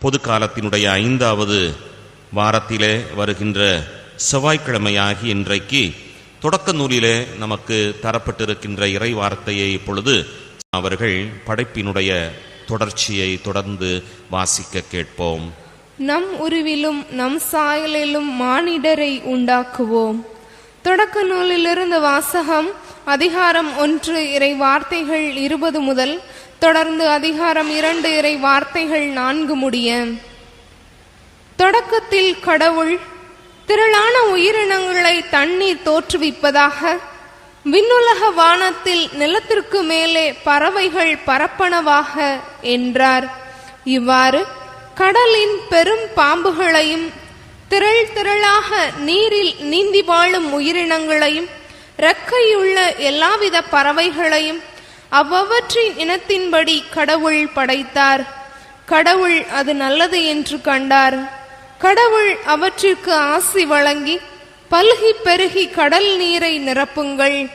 பொது காலத்தினுடைய ஐந்தாவது வாரத்திலே வருகின்ற செவ்வாய்க்கிழமையாகி இன்றைக்கு தொடக்க நூலிலே நமக்கு தரப்பட்டிருக்கின்ற இறை வார்த்தையை இப்பொழுது அவர்கள் படைப்பினுடைய தொடர்ச்சியை தொடர்ந்து வாசிக்க கேட்போம். நம் உருவிலும் நம் சாயலிலும் மானிடரை உண்டாக்குவோம். தொடக்க நூலிலிருந்து வாசகம் அதிகாரம் ஒன்று இறை வார்த்தைகள் இருபது முதல் தொடர்ந்து அதிகாரம் இரண்டு இறை வார்த்தைகள் நான்கு முடிய தொடக்கத்தில் கடவுள் திரளான உயிரினங்களை தண்ணீர் தோற்றுவிப்பதாக விண்ணுலக வானத்தில் நிலத்திற்கு மேலே பறவைகள் பரப்பனவாக என்றார். இவ்வாறு கடலின் பெரும் பாம்புகளையும் திரள் திரளாக நீரில் நீந்தி வாழும் உயிரினங்களையும் இறக்கையுள்ள எல்லாவித பறவைகளையும் அவ்வவற்றின் இனத்தின்படி கடவுள் படைத்தார். கடவுள் அது நல்லது என்று கண்டார். கடவுள் அவற்றிற்கு ஆசி வழங்கி பல்கி பெருகி கடல் நீரை நிரப்புங்கள்.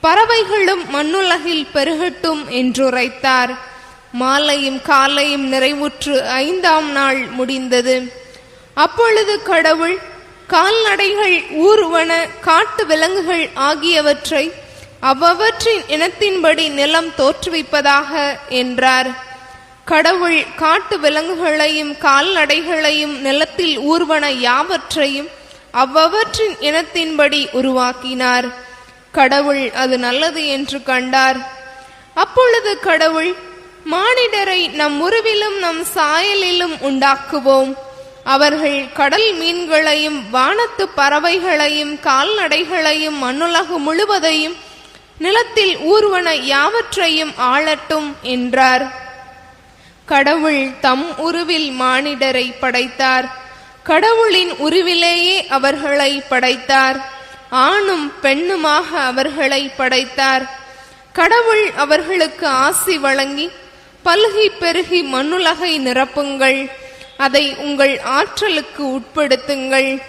பறவைகளும் மண்ணுலகில் பெருகட்டும் என்றுரைத்தார். மாலையும் காலையும் நிறைவுற்று ஐந்தாம் நாள் முடிந்தது. அப்பொழுது கடவுள் கால்நடைகள் ஊர்வன காட்டு விலங்குகள் ஆகியவற்றை அவ்வவற்றின் இனத்தின்படி நிலம் தோற்றுவிப்பதாக என்றார். கடவுள் காட்டு விலங்குகளையும் கால்நடைகளையும் நிலத்தில் ஊர்வன யாவற்றையும் அவ்வவற்றின் இனத்தின்படி உருவாக்கினார். கடவுள் அது நல்லது என்று கண்டார். அப்பொழுது கடவுள் மானிடரை நம் உருவிலும் நம் சாயலிலும் உண்டாக்குவோம். அவர்கள் கடல் மீன்களையும் வானத்து பறவைகளையும் கால்நடைகளையும் மண்ணுலகு முழுவதையும் நிலத்தில் ஊர்வன யாவற்றையும் ஆளட்டும் என்றார். கடவுள் தம் உருவில் மானிடரை படைத்தார். கடவுளின் உருவிலேயே அவர்களை படைத்தார். ஆணும் பெண்ணுமாக அவர்களை படைத்தார். கடவுள் அவர்களுக்கு ஆசி வழங்கி பல்கி பெருகி மண்ணுலகை நிரப்புங்கள். அதை உங்கள் ஆற்றலுக்கு உட்படுத்துங்கள்.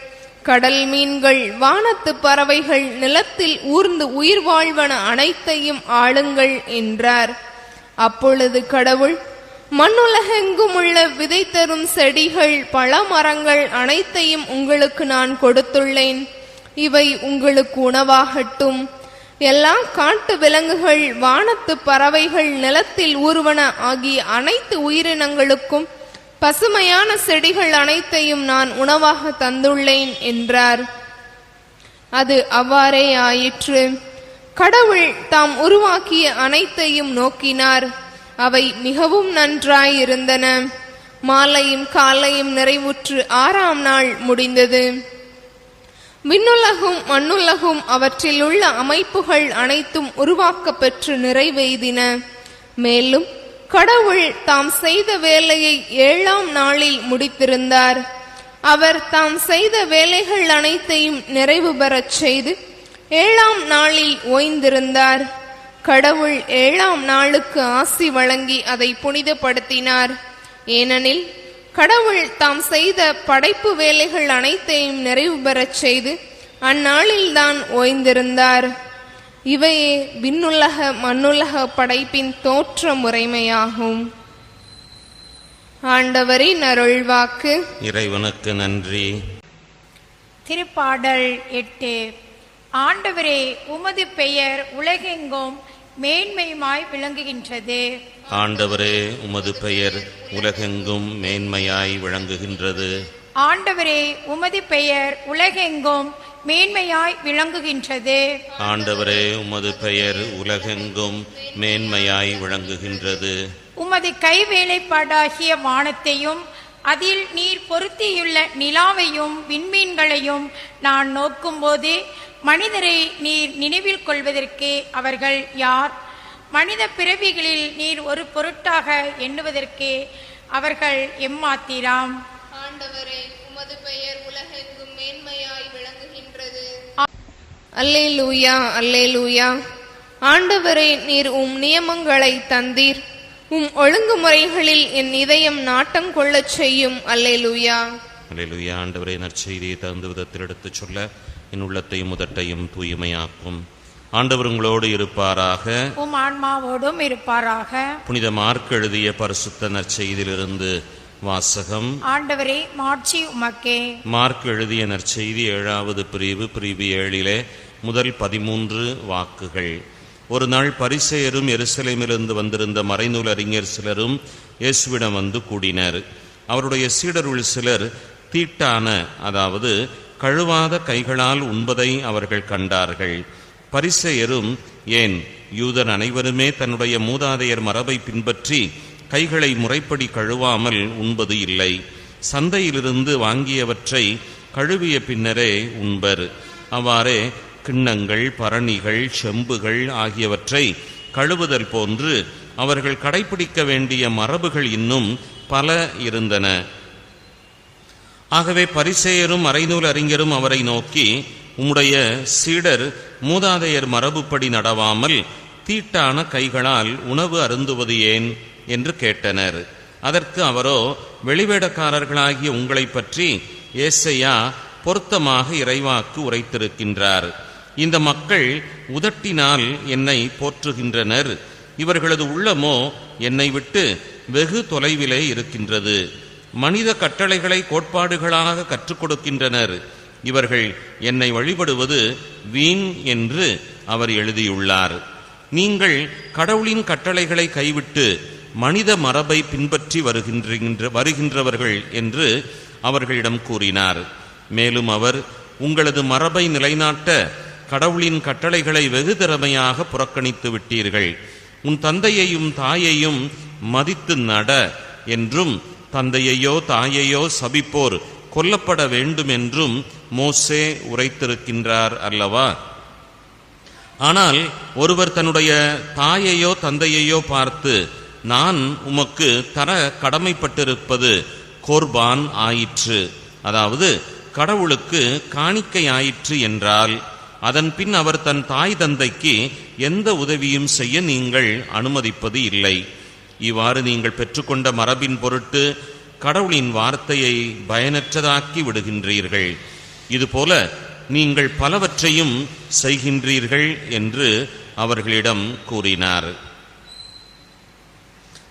கடல் மீன்கள் வானத்து பறவைகள் நிலத்தில் ஊர்ந்து உயிர் வாழ்வன அனைத்தையும் ஆளுங்கள் என்றார். அப்பொழுது கடவுள் மண்ணுலகெங்கும் உள்ள விதை தரும் செடிகள் பழ மரங்கள் அனைத்தையும் உங்களுக்கு நான் கொடுத்துள்ளேன். இவை உங்களுக்கு உணவாகட்டும். எல்லா காட்டு விலங்குகள் வானத்து பறவைகள் நிலத்தில் ஊர்வன ஆகிய அனைத்து உயிரினங்களுக்கும் பசுமையான செடிகள் அனைத்தையும் நான் உணவாக தந்துள்ளேன் என்றார். அது அவ்வாறே ஆயிற்று. கடவுள் தாம் உருவாக்கிய அனைத்தையும் நோக்கினார். அவை மிகவும் நன்றாயிருந்தன. மாலையும் காலையும் நிறைவுற்று ஆறாம் நாள் முடிந்தது. விண்ணுலகும் மண்ணுலகும் அவற்றில் உள்ள அமைப்புகள் அனைத்தும் உருவாக்கப்பெற்று நிறைவெய்தின மேலும் கடவுள் தாம் செய்த வேலையை ஏழாம் நாளில் முடித்திருந்தார். அவர் தாம் செய்த வேலைகள் அனைத்தையும் நிறைவு பெறச் செய்து ஏழாம் நாளில் ஓய்ந்திருந்தார். கடவுள் ஏழாம் நாளுக்கு ஆசி வழங்கி அதை புனிதப்படுத்தினார். ஏனெனில் கடவுள் தாம் செய்த படைப்பு வேலைகள் அனைத்தையும் நிறைவு பெறச் செய்து அந்நாளில்தான் ஓய்ந்திருந்தார். இவையே விண்ணுலக மண்ணுலக படைப்பின் தோற்ற முறைமையாகும் ஆண்டவரின் அருள்வாக்கு இறைவனுக்கு நன்றி. திருப்பாடல் எட்டு. ஆண்டவரே உமது பெயர் உலகெங்கும் மேன்மையுமாய் விளங்குகின்றது. ஆண்டவரே உமது பெயர் உலகெங்கும் மேன்மையாய் விளங்குகின்றது. ஆண்டவரே உமது பெயர் உலகெங்கும் மேன்மையாய் விளங்குகின்றது. ஆண்டவரே உமது பெயர் உலகெங்கும் மேன்மையாய் விளங்குகின்றது. உமது கைவேலைப்பாடாகிய வானத்தையும் அதில் நீர் பொருத்தியுள்ள நிலாவையும் விண்மீன்களையும் நான் நோக்கும்போது மனிதரை நீர் நினைவில் கொள்வதற்கு அவர்கள் யார்? மனித பிறவிகளில் நீர் ஒரு பொருட்டாக எண்ணுவதற்கு அவர்கள் எம்மாத்திராம் ஆண்டவரே உமது பெயர் உலகெங்கும் மேன்மையாய் விளங்குகின்றது அல்லேலூயா அல்லேலூயா. ஆண்டவரே நீர் உம் நியமங்களை தந்தீர். உம் ஒழுங்குமுறைகளில் என் இதயம் நாட்டம் கொள்ளச் செய்யும். அல்லேலூயா. அல்லேலூயா ஆண்டவரே நற்செய்தியை தகுந்த விதத்தில் எடுத்துச் சொல்ல என் உள்ளத்தையும் முதட்டையும் தூய்மையாக்கும். ஆண்டவர் உங்களோடு இருப்பாராக. உம் ஆன்மாவோடும் இருப்பாராக. புனித மார்க் எழுதிய பரிசுத்த நற்செய்தியிலிருந்து வாசகம். ஆண்டவரே மாட்சி உமக்கே. மார்க் எழுதிய நற்செய்தி ஏழாவது பிரிவு பிரிவு ஏழிலே முதல் பதிமூன்று வாக்குகள். ஒரு நாள் பரிசெயரும் எருசலேமிலிருந்து வந்திருந்த மறைநூல் அறிஞர் சிலரும் இயேசுவிடம் வந்து கூடினர். அவருடைய சீடருள் சிலர் தீட்டான அதாவது கழுவாத கைகளால் உண்பதை அவர்கள் கண்டார்கள். பரிசெயரும் ஏன் யூதர் அனைவருமே தன்னுடைய மூதாதையர் மரபை பின்பற்றி கைகளை முறைப்படி கழுவாமல் உண்பது இல்லை. சந்தையிலிருந்து வாங்கியவற்றை கழுவிய பின்னரே உண்பர். அவ்வாறே கிண்ணங்கள் பரணிகள் செம்புகள் ஆகியவற்றை கழுவுதல் போன்று அவர்கள் கடைபிடிக்க வேண்டிய மரபுகள் இன்னும் பல இருந்தன. ஆகவே பரிசேயரும் மறைநூல் அறிஞரும் அவரை நோக்கி உம்முடைய சீடர் மூதாதையர் மரபுப்படி நடவாமல் தீட்டான கைகளால் உணவு அருந்துவது ஏன்? என்று கேட்டனர். அதற்கு அவரோ வெளிவேடக்காரர்களாகிய உங்களை பற்றி ஏசையா பொருத்தமாக இறைவாக்கு உரைத்திருக்கின்றார். இந்த மக்கள் உதட்டினால் என்னை போற்றுகின்றனர். இவர்களது உள்ளமோ என்னை விட்டு வெகு தொலைவிலே இருக்கின்றது. மனித கட்டளைகளை கோட்பாடுகளாக கற்றுக் கொடுக்கின்றனர். இவர்கள் என்னை வழிபடுவது வீண் என்று அவர் எழுதியுள்ளார். நீங்கள் கடவுளின் கட்டளைகளை கைவிட்டு மனித மரபை பின்பற்றி வருகின்ற வருகின்றவர்கள் என்று அவர்களிடம் கூறினார். மேலும் அவர் உங்களது மரபை நிலைநாட்ட கடவுளின் கட்டளைகளை வெகு திறமையாக புறக்கணித்து விட்டீர்கள். உன் தந்தையையும் தாயையும் மதித்து நட என்றும் தந்தையையோ தாயையோ சபிப்போர் கொல்லப்பட வேண்டும் என்றும் மோசே உரைத்திருக்கின்றார் அல்லவா? ஆனால் ஒருவர் தன்னுடைய தாயையோ தந்தையையோ பார்த்து நான் உமக்கு தர கடமைப்பட்டிருப்பது கோர்பான் ஆயிற்று. அதாவது கடவுளுக்கு காணிக்கை ஆயிற்று என்றால் அதன் பின் அவர் தன் தாய் தந்தைக்கு எந்த உதவியும் செய்ய நீங்கள் அனுமதிப்பது இல்லை. இவ்வாறு நீங்கள் பெற்றுக்கொண்ட மரபின் பொருட்டு கடவுளின் வார்த்தையை பயனற்றதாக்கி விடுகின்றீர்கள். இதுபோல நீங்கள் பலவற்றையும் செய்கின்றீர்கள் என்று அவர்களிடம் கூறினார்.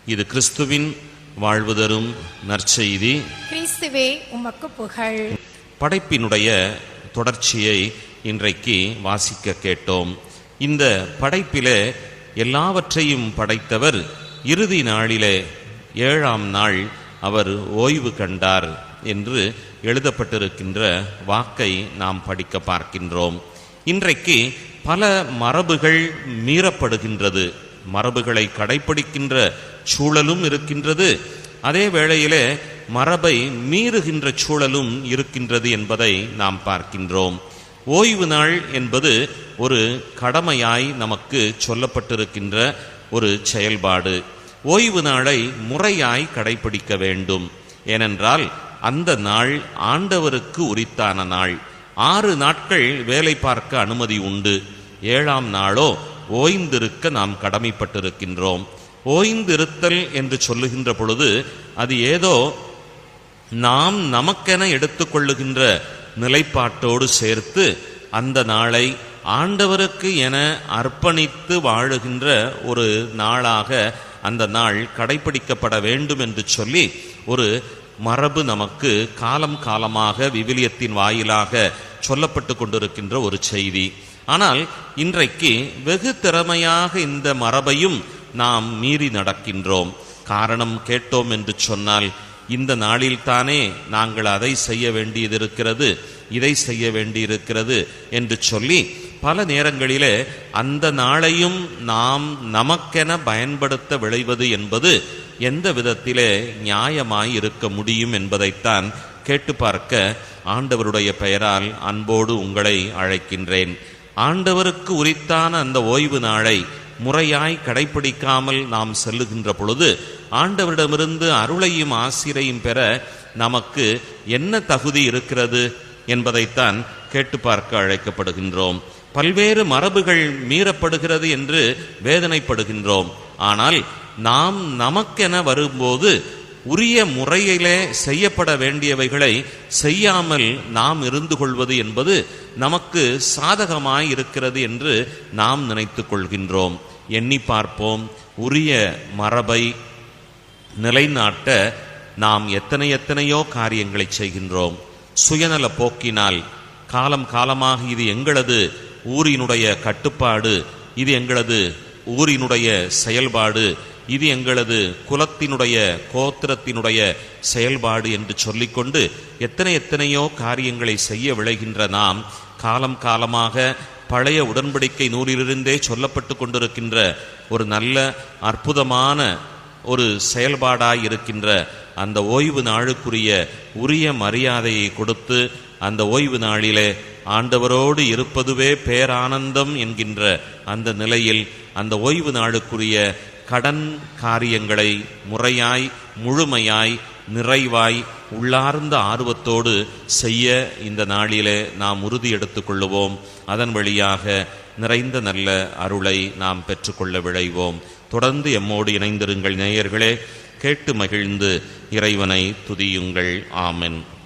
இது கிறிஸ்துவின் வாழ்வு தரும் நற்செய்தி. கிறிஸ்துவே உமக்கு புகழ். படைப்பினுடைய தொடர்ச்சியை இன்றைக்கு வாசிக்க கேட்டோம். இந்த படைப்பிலே எல்லாவற்றையும் படைத்தவர் இறுதி நாளிலே ஏழாம் நாள் அவர் ஓய்வு கண்டார் என்று எழுதப்பட்டிருக்கின்ற வாக்கை நாம் படிக்க பார்க்கின்றோம். இன்றைக்கு பல மரபுகள் மீறப்படுகின்றது. மரபுகளை கடைபிடிக்கின்ற சூழலும் இருக்கின்றது. அதே வேளையிலே மரபை மீறுகின்ற சூழலும் இருக்கின்றது என்பதை நாம் பார்க்கின்றோம். ஓய்வு நாள் என்பது ஒரு கடமையாய் நமக்கு சொல்லப்பட்டிருக்கின்ற ஒரு செயல்பாடு. ஓய்வு நாளை முறையாய் கடைபிடிக்க வேண்டும். ஏனென்றால் அந்த நாள் ஆண்டவருக்கு உரித்தான நாள். ஆறு நாட்கள் வேலை பார்க்க அனுமதி உண்டு. ஏழாம் நாளோ ஓய்ந்திருக்க நாம் கடமைப்பட்டிருக்கின்றோம். ஓய்ந்திருத்தல் என்று சொல்லுகின்ற பொழுது அது ஏதோ நாம் நமக்கென எடுத்துக்கொள்ளுகின்ற நிலைப்பாட்டோடு சேர்த்து அந்த நாளை ஆண்டவருக்கு என அர்ப்பணித்து வாழுகின்ற ஒரு நாளாக அந்த நாள் கடைபிடிக்கப்பட வேண்டும் என்று சொல்லி ஒரு மரபு நமக்கு காலம் காலமாக விவிலியத்தின் வாயிலாக சொல்லப்பட்டு கொண்டிருக்கின்ற ஒரு செய்தி. ஆனால் இன்றைக்கு வெகு திறமையாக இந்த மரபையும் நாம் மீறி நடக்கின்றோம். காரணம் கேட்டோம் என்று சொன்னால் இந்த நாளில்தானே நாங்கள் அதை செய்ய வேண்டியதிருக்கிறது இதை செய்ய வேண்டியிருக்கிறது என்று சொல்லி பல நேரங்களிலே அந்த நாளையும் நாம் நமக்கென பயன்படுத்த விளைவது என்பது எந்த விதத்திலே நியாயமாய் இருக்க முடியும் என்பதைத்தான் கேட்டு பார்க்க ஆண்டவருடைய பெயரால் அன்போடு உங்களை அழைக்கின்றேன். ஆண்டவருக்கு உரித்தான அந்த ஓய்வு நாளை முறையாய் கடைபிடிக்காமல் நாம் செல்லுகின்ற பொழுது ஆண்டவரிடமிருந்து அருளையும் ஆசிரையும் பெற நமக்கு என்ன தகுதி இருக்கிறது என்பதைத்தான் கேட்டு பார்க்க அழைக்கப்படுகின்றோம். பல்வேறு மரபுகள் மீறப்படுகிறது என்று வேதனைப்படுகின்றோம். ஆனால் நாம் நமக்கென வரும்போது உரிய முறையிலே செய்யப்பட வேண்டியவைகளை செய்யாமல் நாம் இருந்து கொள்வது என்பது நமக்கு சாதகமாய் இருக்கிறது என்று நாம் நினைத்து கொள்கின்றோம். எண்ணி பார்ப்போம். உரிய மரபை நிலைநாட்ட நாம் எத்தனை எத்தனையோ காரியங்களை செய்கின்றோம். சுயநல போக்கினால் காலம் காலமாக இது எங்களது ஊரினுடைய கட்டுப்பாடு இது எங்களது ஊரினுடைய செயல்பாடு இது எங்களது குலத்தினுடைய கோத்திரத்தினுடைய செயல்பாடு என்று சொல்லிக்கொண்டு எத்தனை எத்தனையோ காரியங்களை செய்ய விளைகின்ற நாம் காலம் காலமாக பழைய உடன்படிக்கை நூலிலிருந்தே சொல்லப்பட்டு கொண்டிருக்கின்ற ஒரு நல்ல அற்புதமான ஒரு செயல்பாடாக இருக்கின்ற அந்த ஓய்வு நாளுக்குரிய உரிய மரியாதையை கொடுத்து அந்த ஓய்வு நாளிலே ஆண்டவரோடு இருப்பதுவே பேரானந்தம் என்கின்ற அந்த நிலையில் அந்த ஓய்வு நாளுக்குரிய கடன் காரியங்களை முறையாய் முழுமையாய் நிறைவாய் உள்ளார்ந்த ஆர்வத்தோடு செய்ய இந்த நாளிலே நாம் உறுதி எடுத்துக்கொள்ளுவோம். அதன் வழியாக நிறைந்த நல்ல அருளை நாம் பெற்றுக்கொள்ள விழைவோம். தொடர்ந்து எம்மோடு இணைந்திருங்கள் நேயர்களே கேட்டு மகிழ்ந்து இறைவனை துதியுங்கள். ஆமென்.